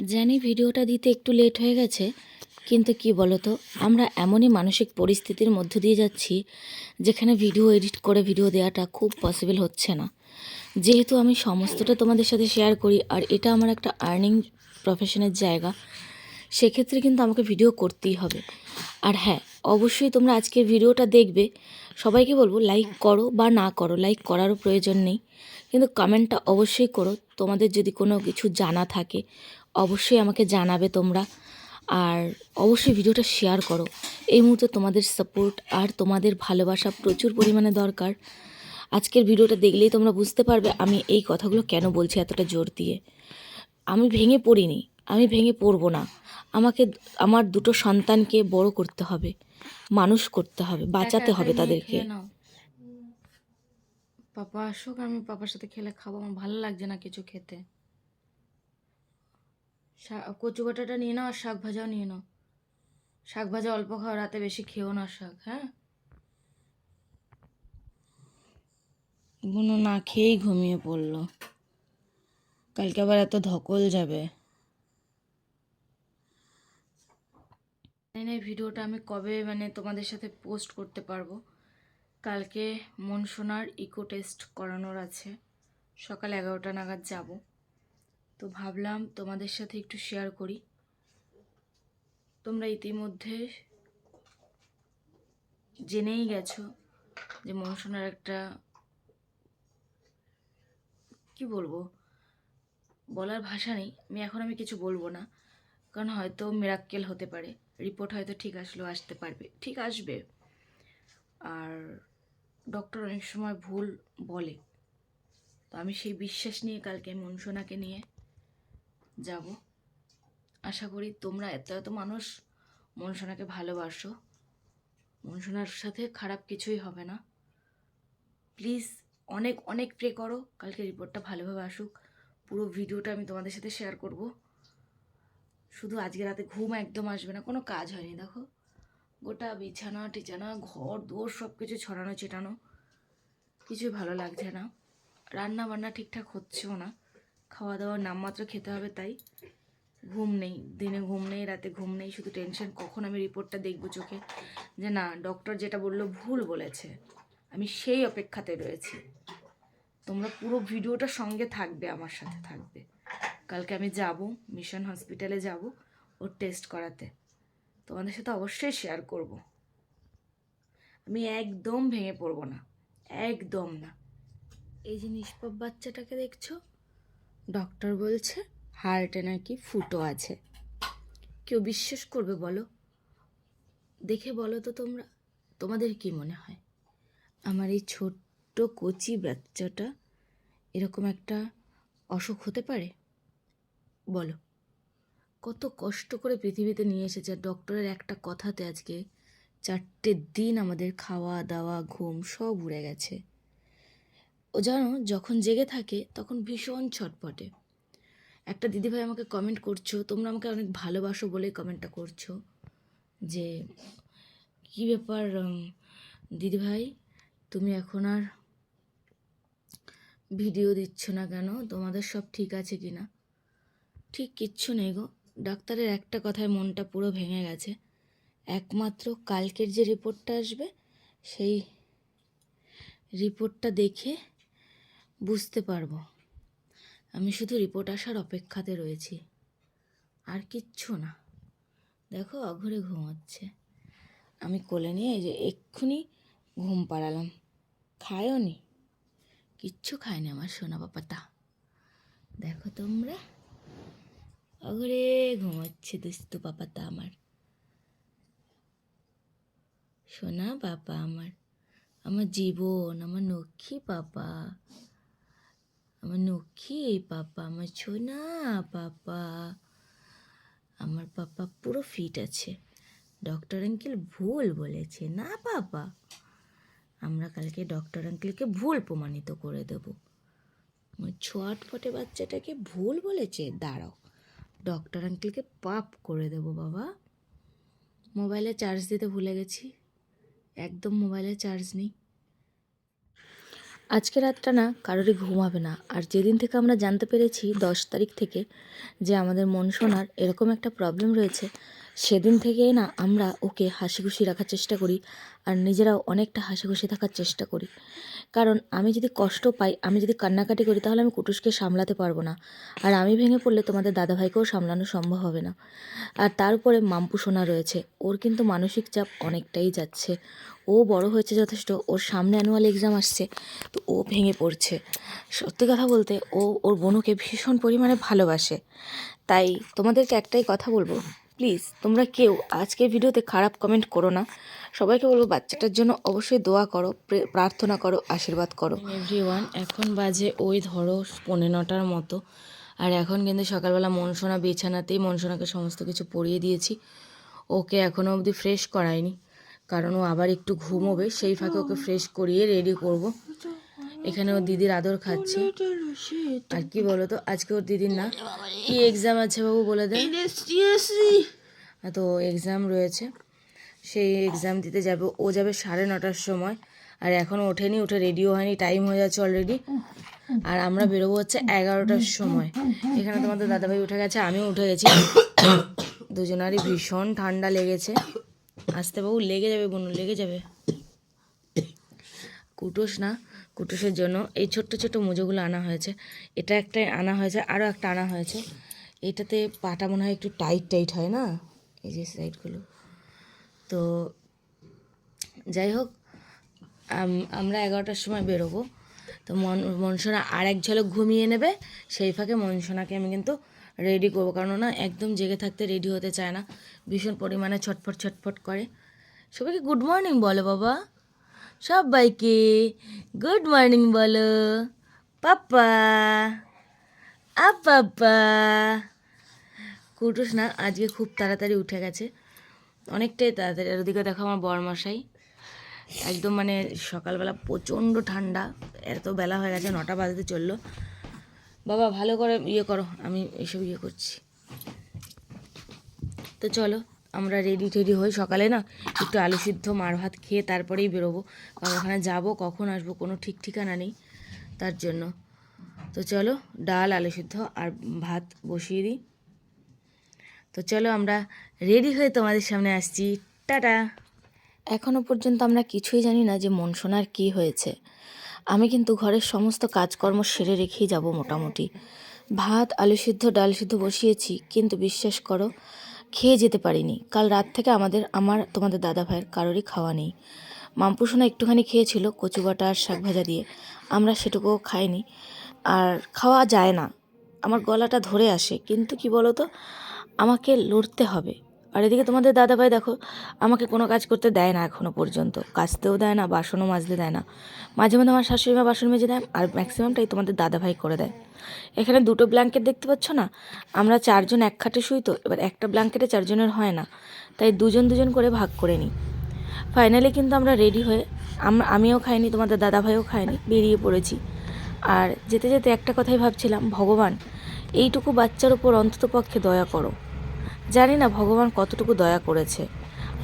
জানি ভিডিওটা দিতে একটু লেট হয়ে গেছে, কিন্তু কি বলতো, আমরা এমনই মানসিক পরিস্থিতির মধ্য দিয়ে যাচ্ছি, যেখানে ভিডিও এডিট করে ভিডিও দেওয়াটা খুব পসিবল হচ্ছে না। যেহেতু আমি সমস্তটা তোমাদের সাথে শেয়ার করি, আর এটা আমার একটা আর্নিং প্রফেশনের জায়গা, সেক্ষেত্রে কিন্তু আমাকে ভিডিও করতেই হবে। আর হ্যাঁ অবশ্যই তোমরা আজকের ভিডিওটা দেখবে। সবাইকে বলব লাইক করো বা না করো লাইক করারও প্রয়োজন নেই। কিন্তু কমেন্টটা অবশ্যই করো। তোমাদের যদি কোনো কিছু জানা থাকে অবশ্যই আমাকে জানাবে তোমরা। আর অবশ্যই ভিডিওটা শেয়ার করো। এই মুহূর্তে তোমাদের সাপোর্ট আর তোমাদের ভালোবাসা প্রচুর পরিমাণে দরকার। আজকের ভিডিওটা দেখলেই তোমরা বুঝতে পারবে আমি এই কথাগুলো কেন বলছি এতটা জোর দিয়ে। আমি ভেঙে পড়িনি, আমি ভেঙে পড়ব না। আমাকে, আমার দুটো সন্তানকে বড় করতে হবে, মানুষ করতে হবে, বাঁচাতে হবে তাদেরকে। পাপা আসুক, আমি পাপার সাথে খেলে খাব, আমার ভালো লাগছে না কিছু খেতে। কচু বাটাটা নিয়ে নাও আর শাক ভাজাও নিয়ে নাও। শাক ভাজা অল্প খাও, রাতে বেশি খেও না শাক হ্যাঁ? বুনো না খেয়েই ঘুমিয়ে পড়ল। কালকে আবার এত ধকল যাবে। জানি ভিডিওটা আমি কবে মানে তোমাদের সাথে পোস্ট করতে পারব। কালকে মন সোনার ইকো টেস্ট করানোর আছে। সকাল এগারোটা নাগাদ যাব। তো ভাবলাম তোমাদের সাথে একটু শেয়ার করি। তোমরা ইতিমধ্যে জেনেই গেছো যে মন সোনার একটা কি বলব? বলার ভাষা নেই। আমি এখন আমি কিছু বলব না। কারণ হয়তো মিরাক্কেল হতে পারে। রিপোর্ট হয়তো ঠিক আসলেও আসতে পারবে। ঠিক আসবে। আর ডক্টর অনেক সময় ভুল বলে। তো আমি সেই বিশ্বাস নিয়ে কালকে মনসোনাকে নিয়ে যাব। আশা করি তোমরা এত এত মানুষ মনসোনাকে ভালোবাসো। মনসোনার সাথে খারাপ কিছুই হবে না। প্লিজ অনেক অনেক প্রে করো। কালকে রিপোর্টটা ভালোভাবে আসুক। পুরো ভিডিওটা আমি তোমাদের সাথে শেয়ার করব। শুধু আজকে রাতে ঘুম একদম আসবে না, কোনো কাজ হয়নি, দেখো। গোটা বিছানা, টিছানা, ঘর, দোর সব কিছু ছড়ানো, চেটানো। কিছুই ভালো লাগছে না। রান্না বান্না ঠিকঠাক হচ্ছেও না। খাওয়া দাওয়া নামমাত্র খেতে হবে তাই। ঘুম নেই, দিনে ঘুম নেই, রাতে ঘুম নেই, শুধু টেনশন কখন আমি রিপোর্টটা দেখব চোখে? যে না ডক্টর যেটা বলল ভুল বলেছে। আমি সেই অপেক্ষাতে রয়েছি। তোমরা পুরো ভিডিওটা সঙ্গে থাকবে, আমার সাথে থাকবে। কালকে আমি যাব মিশন হসপিটালে যাব, ওর টেস্ট করাতে। তোমাদের সাথে অবশ্যই শেয়ার করব। আমি একদম ভেঙে পড়ব না, একদম না। এই যে নিষ্পাপ বাচ্চাটাকে দেখছ? ডক্টর বলছে, হার্টে নাকি ফুটো আছে। কেউ বিশ্বাস করবে বলো? দেখে বলো তো তোমরা, তোমাদের কি মনে হয়? আমার এই ছোট্ট কচি বাচ্চাটা এরকম একটা অসুখ হতে পারে? বলো। কত কষ্ট করে পৃথিবীতে নিয়ে এসেছে। ডক্টরের একটা কথাতে আজকে চারটে দিন আমাদের খাওয়া দাওয়া ঘুম সব উড়ে গেছে। ও যেন যখন জেগে থাকে তখন ভীষণ ছটপটে। একটা দিদিভাই আমাকে কমেন্ট করছ, তোমরা আমাকে অনেক ভালোবাসো বলেই কমেন্টটা করছ যে, কী ব্যাপার দিদিভাই? তুমি এখন আর ভিডিও দিচ্ছ না কেন? তোমাদের সব ঠিক আছে কি না? ঠিক কিচ্ছু নেই গো। ডাক্তারের একটা কথায় মনটা পুরো ভেঙে গেছে। একমাত্র কালকের যে রিপোর্টটা আসবে, সেই রিপোর্টটা দেখে বুঝতে পারব। আমি শুধু রিপোর্ট আসার অপেক্ষাতে রয়েছি। আর কিচ্ছু না। দেখো অঘরে ঘুমাচ্ছে। আমি কোলে নিয়ে এই যে এক্ষুনি ঘুম পাড়ালাম। খায়ও নি। কিচ্ছু খায়নি আমার সোনা পাপাটা। দেখো তোমরা। অঘরে ঘুমাচ্ছে দুস্তু পাপাটা আমার। সোনা পাপা আমার। আমার জীবন, আমার নক্ষী পাপা। আমার নক্ষী পাপা আমার সোনা, পাপা আমার পাপা পুরো ফিট আছে। ডক্টর আঙ্কেল ভুল বলেছে। না, পাপা। আমরা কালকে ডক্টর আঙ্কেলকে ভুল প্রমাণিত করে দেব। আমার ছটফটে বাচ্চাটাকে ভুল বলেছে। দাঁড়াও। ডক্টর আঙ্কেলকে পাপ করে দেব, বাবা। মোবাইলে চার্জ দিতে ভুলে গেছি। একদম মোবাইলে চার্জ নেই। আজকে রাতটা না কারোরই ঘুমাবে না। আর যেদিন থেকে আমরা জানতে পেরেছি দশ তারিখ থেকে যে আমাদের মন শোনার এরকম একটা প্রবলেম রয়েছে, সেদিন থেকেই না আমরা ওকে হাসি খুশি রাখার চেষ্টা করি আর নিজেরাও অনেকটা হাসি খুশি থাকার চেষ্টা করি। কারণ আমি যদি কষ্ট পাই, আমি যদি কান্নাকাটি করি, তাহলে আমি কুটুসকে সামলাতে পারব না। আর আমি ভেঙে পড়লে তোমাদের দাদাভাইকেও সামলানো সম্ভব হবে না। আর তার উপরে মাম্পু সোনা রয়েছে। ওর কিন্তু মানসিক চাপ অনেকটাই যাচ্ছে। ও বড় হয়েছে যথেষ্ট। ওর সামনে অ্যানুয়াল এক্সাম আসছে। তো ও ভেঙে পড়ছে। সত্যি কথা বলতে, ও, ওর বোনকে ভীষণ পরিমাণে ভালোবাসে। তাই তোমাদেরকে একটাই কথা বলব। প্লিজ, তোমরা কেউ আজকের ভিডিওতে খারাপ কমেন্ট করো না। সবাইকে বলব, বাচ্চাটার জন্য অবশ্যই দোয়া করো প্রার্থনা করো, আশীর্বাদ করো। এভরিওয়ান এখন বাজে ওই ধরো পৌনে নটার মতো। আর এখন কিন্তু সকালবেলা মনসোনা বিছানাতেই মনসোনাকে সমস্ত কিছু পরিয়ে দিয়েছি। ওকে এখনও অবধি ফ্রেশ করায়নি। কারণ ও আবার একটু ঘুমোবে, সেই ফাঁকে ওকে ফ্রেশ করিয়ে রেডি করব। এখানে ওর দিদির আদর খাচ্ছে। আর কি বলো তো আজকে ওর দিদির না, কি এক্সাম আছে বাবু বলে দেন তো এক্সাম রয়েছে। সেই এক্সাম দিতে যাবে, ও যাবে সাড়ে নটার সময়। আর এখনও ওঠেনি, উঠে রেডিও হয়নি টাইম হয়ে যাচ্ছে অলরেডি আর আমরা বেরোবো হচ্ছে এগারোটার সময়। এখানে তোমাদের দাদাভাই উঠে গেছে, আমিও উঠে গেছি। দুজনারই ভীষণ ঠান্ডা লেগেছে। আসতে বাবু লেগে যাবে বোন, লেগে যাবে। কুটুস না, কুটোসের জন্য এই ছোট্ট ছোট্ট মোজোগুলো আনা হয়েছে। এটা একটা আনা হয়েছে, আরও একটা আনা হয়েছে। এটাতে পাটা মনে হয় একটু টাইট টাইট হয় না? এই যে সাইডগুলো তো যাই হোক আমরা এগারোটার সময় বেরোবো। তো মন, মনসোনা আর এক ঝলক ঘুমিয়ে নেবে, সেই ফাঁকে মনসোনাকে আমি কিন্তু রেডি করব। কারণ না একদম জেগে থাকতে রেডি হতে চায় না। ভীষণ পরিমাণে ছটফট ছটফট করে। সবাইকে গুড মর্নিং বলো বাবা। সবাইকে গুড মর্নিং বলো। পাপ্পা আ কুটুস না, আজকে খুব তাড়াতাড়ি উঠে গেছে। অনেকটাই তাড়াতাড়ি। আর ওদিকে দেখো আমার বরমশাই। একদম মানে সকালবেলা প্রচণ্ড ঠান্ডা। এত বেলা হয়ে গেছে, নটা বাজতে চলল। বাবা, ভালো করে ইয়ে করো, আমি এসব ইয়ে করছি। তো চলো আমরা রেডি টেডি হই সকালে না, একটু আলু সিদ্ধ, মার ভাত খেয়ে তারপরেই বেরোবো। কারণ ওখানে যাব, কখন আসব কোনো ঠিক ঠিকানা নেই তার জন্য। তো চলো, ডাল, আলু সিদ্ধ আর ভাত বসিয়ে দিই। তো চলো আমরা রেডি হয়ে তোমাদের সামনে আসছি। টাটা! এখনও পর্যন্ত আমরা কিছুই জানি না যে মন শোনার কী হয়েছে। আমি কিন্তু ঘরের সমস্ত কাজকর্ম সেরে রেখেই যাব মোটামুটি। ভাত, আলু সিদ্ধ, ডাল সিদ্ধ বসিয়েছি, কিন্তু বিশ্বাস করো খেয়ে যেতে পারিনি। কাল রাত থেকে আমাদের, আমার, তোমাদের দাদা ভাইয়ের কারোরই খাওয়া নেই। মামপুসোনা একটুখানি খেয়েছিল কচু বাটা আর শাক ভাজা দিয়ে। আমরা সেটুকুও খাইনি। আর খাওয়া যায় না। আমার গলাটা ধরে আসে। কিন্তু কি বলো তো আমাকে লড়তে হবে। আর এদিকে তোমাদের দাদাভাই দেখো, আমাকে কোনো কাজ করতে দেয় না এখনও পর্যন্ত। কাচতেও দেয় না, বাসনও মাজতে দেয় না। মাঝে মাঝে আমার শাশুড়ি মা বাসন মেজে দেয় আর ম্যাক্সিমামটাই তোমাদের দাদাভাই করে দেয়। এখানে দুটো ব্ল্যাঙ্কেট দেখতে পাচ্ছ না? আমরা চারজন এক খাটে শুই তো, এবার একটা ব্ল্যাঙ্কেটে চারজনের হয় না। তাই দুজন দুজন করে ভাগ করে নিই। ফাইনালি কিন্তু আমরা রেডি হয়ে, আম- আমিও খাইনি, তোমাদের দাদাভাইও খায়নি, বেরিয়ে পড়েছি। আর যেতে যেতে একটা কথাই ভাবছিলাম, ভগবান, এইটুকু বাচ্চার উপর অন্তত পক্ষে দয়া করো। জানি না ভগবান কতটুকু দয়া করেছে।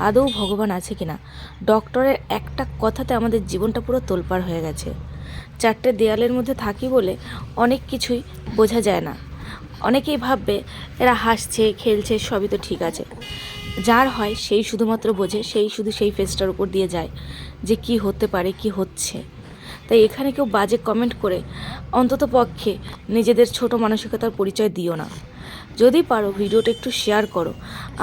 আদৌ ভগবান আছে কিনা? ডক্টরের একটা কথাতে আমাদের জীবনটা পুরো তোলপাড় হয়ে গেছে। চারটে দেয়ালের মধ্যে থাকি বলে অনেক কিছুই বোঝা যায় না। অনেকেই ভাববে, এরা হাসছে, খেলছে, সবই তো ঠিক আছে। যার হয় সেই শুধুমাত্র বোঝে, সেই শুধু সেই ফেসটার উপর দিয়ে যায় যে কি হতে পারে, কি হচ্ছে। তাই এখানে কেউ বাজে কমেন্ট করে অন্তত পক্ষে নিজেদের ছোট মানসিকতার পরিচয় দিও না। যদি পারো ভিডিওটা একটু শেয়ার করো।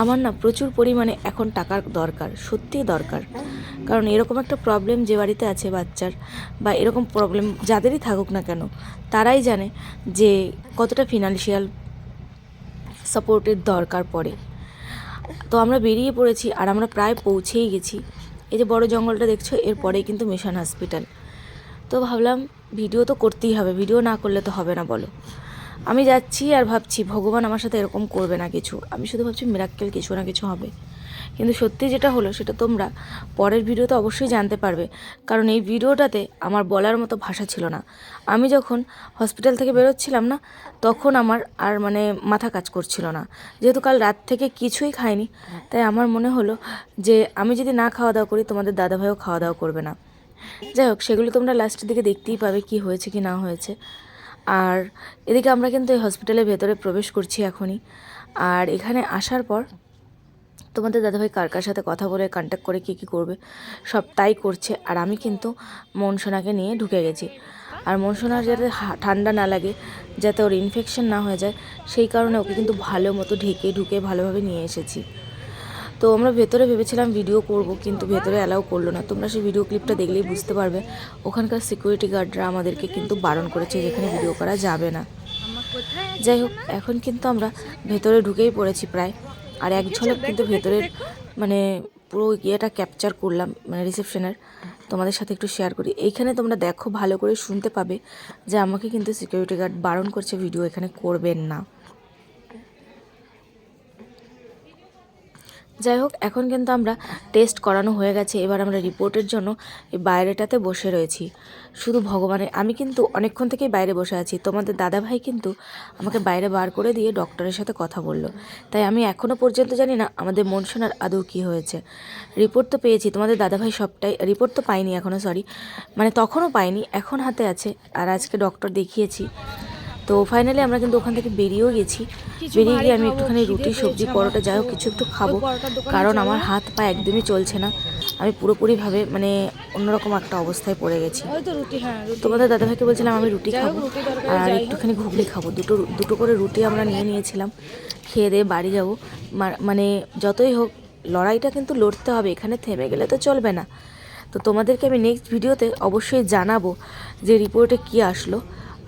আমার না প্রচুর পরিমাণে এখন টাকার দরকার, সত্যিই দরকার। কারণ এরকম একটা প্রবলেম যে বাড়িতে আছে বাচ্চার বা এরকম প্রবলেম যাদেরই থাকুক না কেন, তারাই জানে যে কতটা ফিনান্সিয়াল সাপোর্টের দরকার পড়ে। তো আমরা বেরিয়ে পড়েছি আর আমরা প্রায় পৌঁছেই গেছি। এই যে বড় জঙ্গলটা দেখছ এরপরেই কিন্তু মিশন হসপিটাল তো ভাবলাম ভিডিও তো করতেই হবে ভিডিও না করলে তো হবে না, বলো। আমি যাচ্ছি আর ভাবছি, ভগবান আমার সাথে এরকম করবে না কিছু। আমি শুধু ভাবছি মিরাক্কেল কিছু না কিছু হবে। কিন্তু সত্যি যেটা হলো, সেটা তোমরা পরের ভিডিওতে অবশ্যই জানতে পারবে। কারণ এই ভিডিওটাতে আমার বলার মতো ভাষা ছিল না। আমি যখন হসপিটাল থেকে বেরোচ্ছিলাম না, তখন আমার আর মানে মাথা কাজ করছিল না। যেহেতু কাল রাত থেকে কিছুই খাইনি, তাই আমার মনে হলো যে আমি যদি না খাওয়া দাওয়া করি, তোমাদের দাদাভাইও খাওয়া দাওয়া করবে না। যাই হোক, সেগুলো তোমরা লাস্টের দিকে দেখতেই পাবে কি হয়েছে কি না হয়েছে। আর এদিকে আমরা কিন্তু এই হসপিটালের ভেতরে প্রবেশ করছি এখনই। আর এখানে আসার পর তোমাদের দাদাভাই কার কার সাথে কথা বলে কন্ট্যাক্ট করে কী কী করবে, সব তাই করছে। আর আমি কিন্তু মনসোনাকে নিয়ে ঢুকে গেছি। আর মনসোনার যাতে ঠান্ডা না লাগে, যাতে ওর ইনফেকশন না হয়ে যায়, সেই কারণে ওকে কিন্তু ভালো মতো ঢেকে ঢুকে ভালোভাবে নিয়ে এসেছি। তো আমরা ভেতরে ভেবেছিলাম ভিডিও করব, কিন্তু ভেতরে অ্যালাউ করল না। তোমরা সেই ভিডিও ক্লিপটা দেখলেই বুঝতে পারবে, ওখানকার সিকিউরিটি গার্ডরা আমাদেরকে কিন্তু বারণ করেছে যেখানে ভিডিও করা যাবে না। যাই হোক, এখন কিন্তু আমরা ভেতরে ঢুকেই পড়েছি প্রায়। আর এক ঝলক কিন্তু ভেতরের মানে পুরো ইয়েটা ক্যাপচার করলাম মানে রিসেপশনের তোমাদের সাথে একটু শেয়ার করি। এইখানে তোমরা দেখো, ভালো করে শুনতে পাবে যে আমাকে কিন্তু সিকিউরিটি গার্ড বারণ করছে ভিডিও এখানে করবেন না। যাই হোক, এখন কিন্তু আমরা টেস্ট করানো হয়ে গেছে। এবার আমরা রিপোর্টের জন্য এই বাইরেটাতে বসে রয়েছি। শুধু ভগবানের, আমি কিন্তু অনেকক্ষণ থেকেই বাইরে বসে আছি। তোমাদের দাদাভাই কিন্তু আমাকে বাইরে বার করে দিয়ে ডক্টরের সাথে কথা বলল। তাই আমি এখনও পর্যন্ত জানি না আমাদের মনসোনার আদৌ কী হয়েছে। রিপোর্ট তো পেয়েছি। তোমাদের দাদাভাই সবটাই রিপোর্ট তো পাইনি এখনও সরি মানে তখনও পাইনি, এখন হাতে আছে। আর আজকে ডক্টর দেখিয়েছি। তো ফাইনালি আমরা কিন্তু ওখান থেকে বেরিয়েও গেছি। বেরিয়ে গিয়ে আমি একটুখানি রুটি সবজি পরোটা যাই হোক কিছু একটু খাব। কারণ আমার হাত পা একদমই চলছে না। আমি পুরোপুরিভাবে মানে অন্যরকম একটা অবস্থায় পড়ে গেছি। হ্যাঁ তোমাদের দাদাভাইকে বলছিলাম আমি রুটি খাব। আর একটুখানি ঘুগনি খাব। দুটো দুটো করে রুটি আমরা নিয়ে নিয়েছিলাম। খেয়ে দিয়ে বাড়ি যাব। মানে যতই হোক লড়াইটা কিন্তু লড়তে হবে। এখানে থেমে গেলে তো চলবে না। তো তোমাদেরকে আমি নেক্সট ভিডিওতে অবশ্যই জানাব যে রিপোর্টে কি আসলো।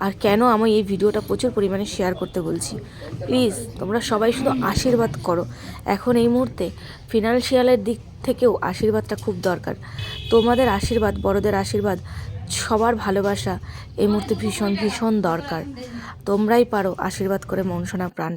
আর কেন আমি এই ভিডিওটা প্রচুর পরিমাণে শেয়ার করতে বলছি? প্লিজ তোমরা সবাই শুধু আশীর্বাদ করো। এখন এই মুহূর্তে ফিনান্সিয়ালের দিক থেকেও আশীর্বাদটা খুব দরকার। তোমাদের আশীর্বাদ, বড়দের আশীর্বাদ, সবার ভালোবাসা এই মুহূর্তে ভীষণ ভীষণ দরকার। তোমরাই পারো আশীর্বাদ করে মনসোনা প্রাণ